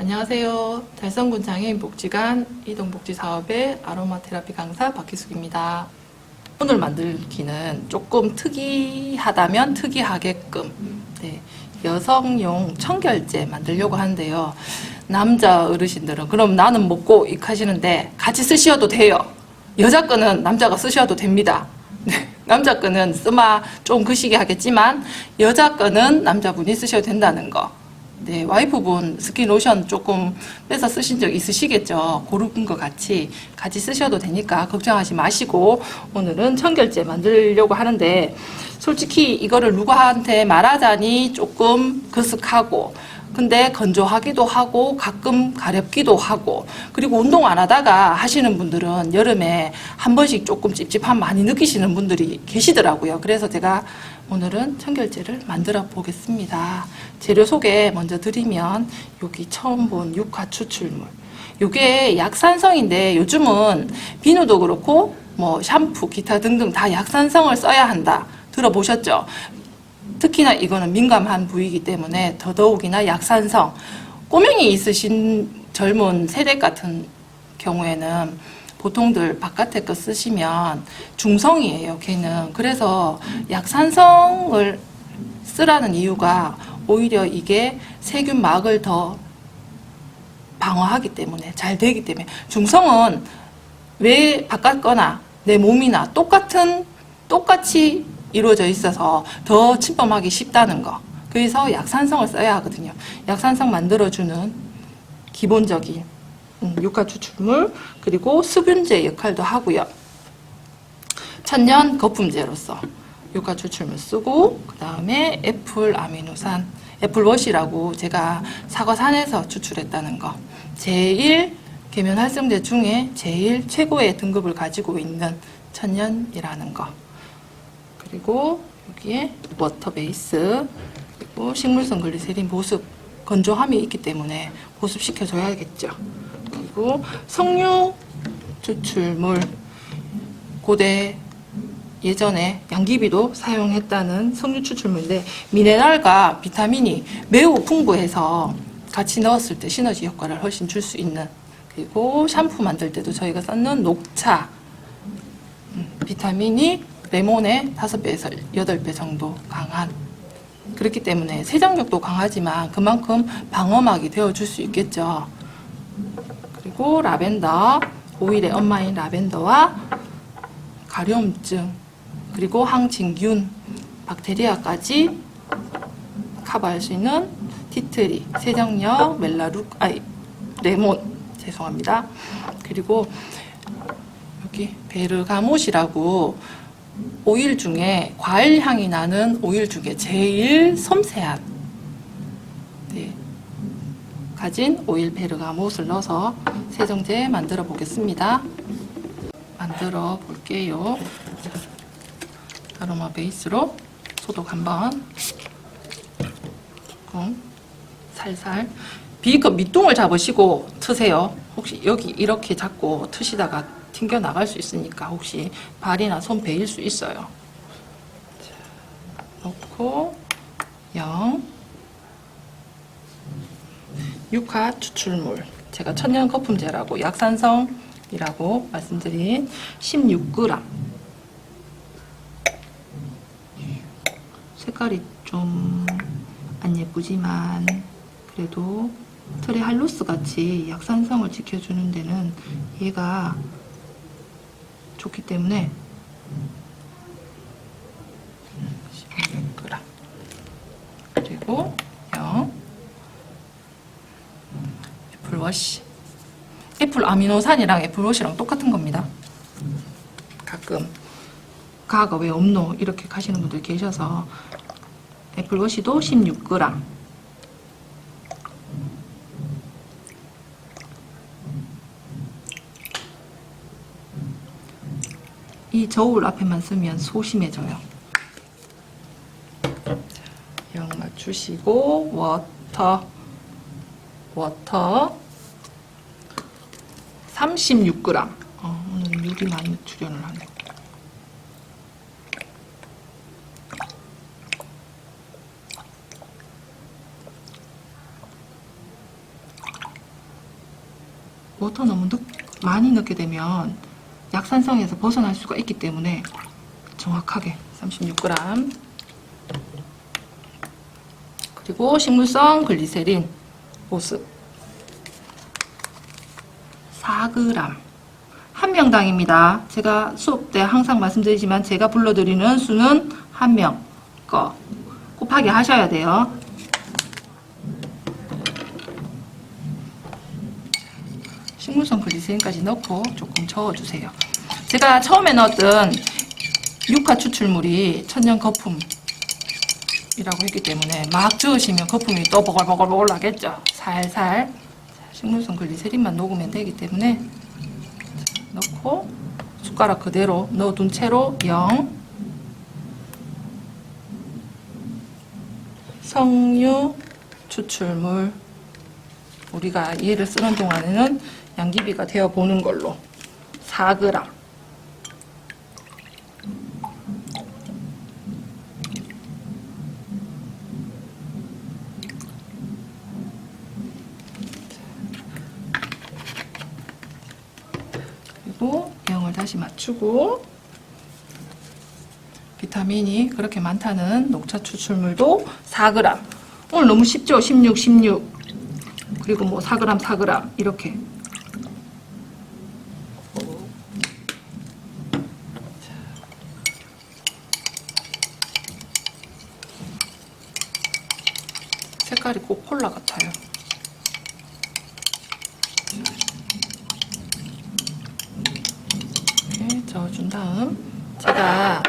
안녕하세요. 달성군 장애인 복지관 이동복지 사업의 아로마 테라피 강사 박희숙입니다. 오늘 만들기는 조금 특이하다면 특이하게끔 네, 여성용 청결제 만들려고 하는데요. 남자 어르신들은 그럼 나는 먹고 익하시는데 같이 쓰셔도 돼요. 여자 거는 남자가 쓰셔도 됩니다. 네, 남자 거는 쓰마 좀 그시게 하겠지만 여자 거는 남자분이 쓰셔도 된다는 거. 네, 와이프분 스킨 로션 조금 빼서 쓰신 적 있으시겠죠? 고른 거 같이 같이 쓰셔도 되니까 걱정하지 마시고 오늘은 청결제 만들려고 하는데 솔직히 이거를 누구한테 말하자니 조금 그쓱하고 근데 건조하기도 하고 가끔 가렵기도 하고 그리고 운동 안 하다가 하시는 분들은 여름에 한 번씩 조금 찝찝함 많이 느끼시는 분들이 계시더라고요. 그래서 제가 오늘은 청결제를 만들어 보겠습니다. 재료 소개 먼저 드리면 여기 처음 본 육화 추출물. 이게 약산성인데 요즘은 비누도 그렇고 뭐 샴푸 기타 등등 다 약산성을 써야 한다. 들어보셨죠? 특히나 이거는 민감한 부위이기 때문에 더더욱이나 약산성, 꼬맹이 있으신 젊은 세대 같은 경우에는 보통들 바깥에 거 쓰시면 중성이에요, 걔는. 그래서 약산성을 쓰라는 이유가 오히려 이게 세균막을 더 방어하기 때문에 잘 되기 때문에 중성은 왜 바깥 거나 내 몸이나 똑같은 똑같이 이루어져 있어서 더 침범하기 쉽다는 거. 그래서 약산성을 써야 하거든요. 약산성 만들어주는 기본적인 음, 육가 추출물 그리고 수분제 역할도 하고요. 천연 거품제로서 육가 추출물 쓰고 그 다음에 애플 아미노산 애플워시라고 제가 사과산에서 추출했다는 거. 제일 계면 활성제 중에 제일 최고의 등급을 가지고 있는 천연이라는 거. 그리고 여기에 워터 베이스 그리고 식물성 글리세린 보습 건조함이 있기 때문에 보습시켜 줘야겠죠. 그리고 석류 추출물 고대 예전에 양귀비도 사용했다는 석류 추출물인데 미네랄과 비타민이 매우 풍부해서 같이 넣었을 때 시너지 효과를 훨씬 줄 수 있는 그리고 샴푸 만들 때도 저희가 썼는 녹차 음, 비타민이 레몬의 5배에서 8배 정도 강한 그렇기 때문에 세정력도 강하지만 그만큼 방어막이 되어줄 수 있겠죠. 그리고 라벤더, 오일의 엄마인 라벤더와 가려움증, 그리고 항진균, 박테리아까지 커버할 수 있는 티트리, 세정력, 멜라룩, 아이, 레몬, 죄송합니다. 그리고 여기 베르가못이라고 오일 중에 과일 향이 나는 오일 중에 제일 섬세한 네, 가진 오일 베르가못을 넣어서 세정제 만들어 보겠습니다. 만들어 볼게요. 자, 아로마 베이스로 소독 한번 살살 비급 밑둥을 잡으시고 트세요. 혹시 여기 이렇게 잡고 트시다가 튕겨 나갈 수 있으니까 혹시 발이나 손 베일 수 있어요. 자, 넣고 0 육화 추출물 제가 천연 거품제라고 약산성이라고 말씀드린 16g 색깔이 좀 안 예쁘지만 그래도 트레 할로스 같이 약산성을 지켜주는 데는 얘가 좋기 때문에. 16g 그리고 0 애플워시 애플 아미노산이랑 애플워시랑 똑같은 겁니다. 가끔. 가가 왜 없노? 이렇게 가시는 분들 계셔서. 애플워시도 16g 이 저울 앞에만 쓰면 소심해져요. 자, 영 맞추시고 워터 워터 36g. 어, 오늘 물이 많이 출연을 하네. 워터 너무 넣, 많이 넣게 되면 약산성에서 벗어날 수가 있기 때문에 정확하게 36g 그리고 식물성 글리세린 보습 4g 한 명당입니다. 제가 수업 때 항상 말씀드리지만 제가 불러드리는 수는 한 명 거 곱하기 하셔야 돼요. 식물성 글리세린까지 넣고 조금 저어주세요. 제가 처음에 넣었던 유카 추출물이 천연 거품이라고 했기 때문에 막 저으시면 거품이 또 보글보글보글 나겠죠. 살살 자, 식물성 글리세린만 녹으면 되기 때문에 넣고 숟가락 그대로 넣어둔 채로 0 석류 추출물 우리가 얘를 쓰는 동안에는 양귀비가 되어 보는 걸로. 4g 그리고 0을 다시 맞추고 비타민이 그렇게 많다는 녹차 추출물도 4g 오늘 너무 쉽죠? 16, 16 그리고 뭐 4g, 4g 이렇게 색깔이 꼭 콜라 같아요. 이렇게 저어준 다음 제가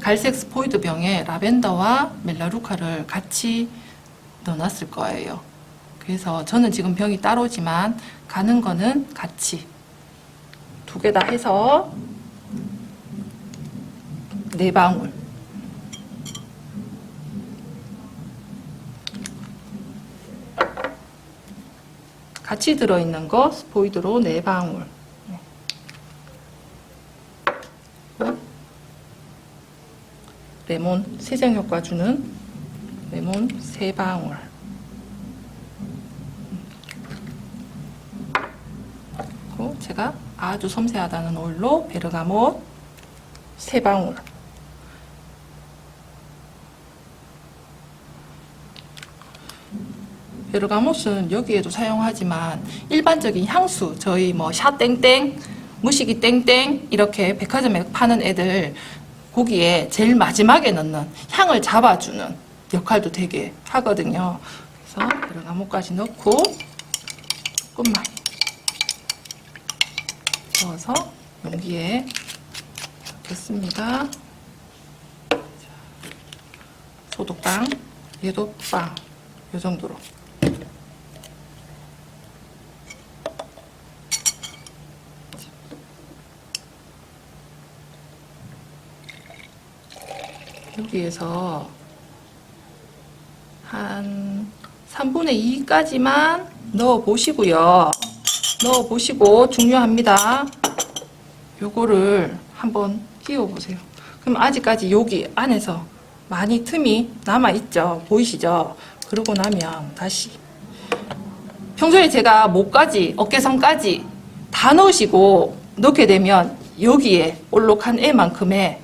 갈색 스포이드 병에 라벤더와 멜라루카를 같이 넣어놨을 거예요. 그래서 저는 지금 병이 따로지만 가는 거는 같이 두 개 다 해서 네 방울 같이 들어있는 거 스포이드로 네 방울 레몬 세정 효과 주는 레몬 세 방울. 그리고 제가 아주 섬세하다는 오일로 베르가못 세 방울. 베르가못은 여기에도 사용하지만 일반적인 향수 저희 뭐 샤땡땡 무시기 땡땡 이렇게 백화점에 파는 애들 고기에 제일 마지막에 넣는 향을 잡아주는 역할도 되게 하거든요. 그래서 베르가못까지 넣고 조금만 저어서 용기에 넣습니다. 소독빵, 얘도 빵, 이 정도로. 여기에서 한 3분의 2까지만 넣어 보시고요. 넣어 보시고 중요합니다. 요거를 한번 끼워 보세요. 그럼 아직까지 여기 안에서 많이 틈이 남아 있죠. 보이시죠? 그러고 나면 다시 평소에 제가 목까지 어깨선까지 다 넣으시고 넣게 되면 여기에 올록한 애만큼의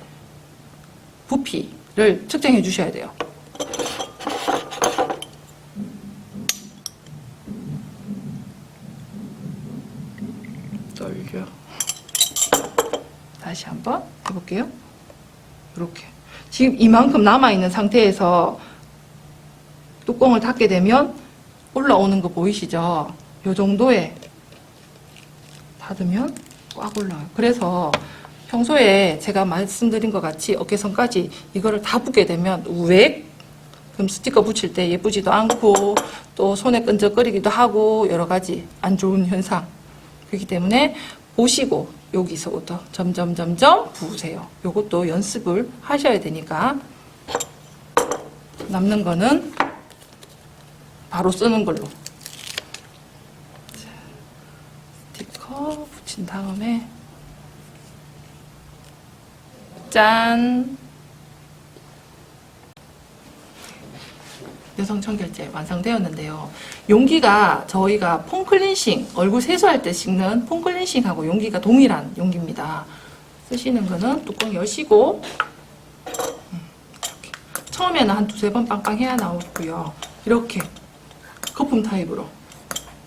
부피 를 측정해 주셔야 돼요. 떨려. 다시 한번 해볼게요. 이렇게. 지금 이만큼 남아있는 상태에서 뚜껑을 닫게 되면 올라오는 거 보이시죠? 요 정도에 닫으면 꽉 올라와요. 그래서 평소에 제가 말씀드린 것 같이 어깨선까지 이거를 다 붙게 되면 우웩 그럼 스티커 붙일 때 예쁘지도 않고 또 손에 끈적거리기도 하고 여러 가지 안 좋은 현상. 그렇기 때문에 보시고 여기서부터 점점 점점 부으세요. 요것도 연습을 하셔야 되니까. 남는 거는 바로 쓰는 걸로. 자, 스티커 붙인 다음에 짠 여성 청결제 완성되었는데요. 용기가 저희가 폼클렌싱, 얼굴 세수할 때 씻는 폼클렌싱하고 용기가 동일한 용기입니다. 쓰시는 거는 뚜껑 여시고 음, 이렇게. 처음에는 한 두세 번 빵빵 해야 나오고요. 이렇게 거품 타입으로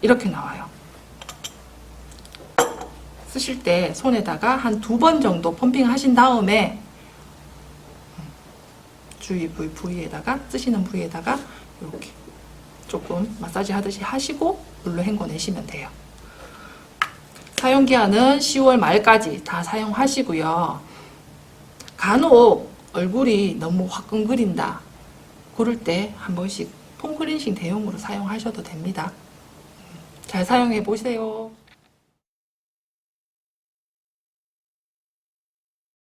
이렇게 나와요. 쓰실 때 손에다가 한 두 번 정도 펌핑 하신 다음에 주위 부위, 부위에다가 쓰시는 부위에다가 이렇게 조금 마사지 하듯이 하시고 물로 헹궈내시면 돼요. 사용 기한은 10월 말까지 다 사용하시고요. 간혹 얼굴이 너무 화끈거린다. 그럴 때 한 번씩 폼클렌싱 대용으로 사용하셔도 됩니다. 잘 사용해 보세요.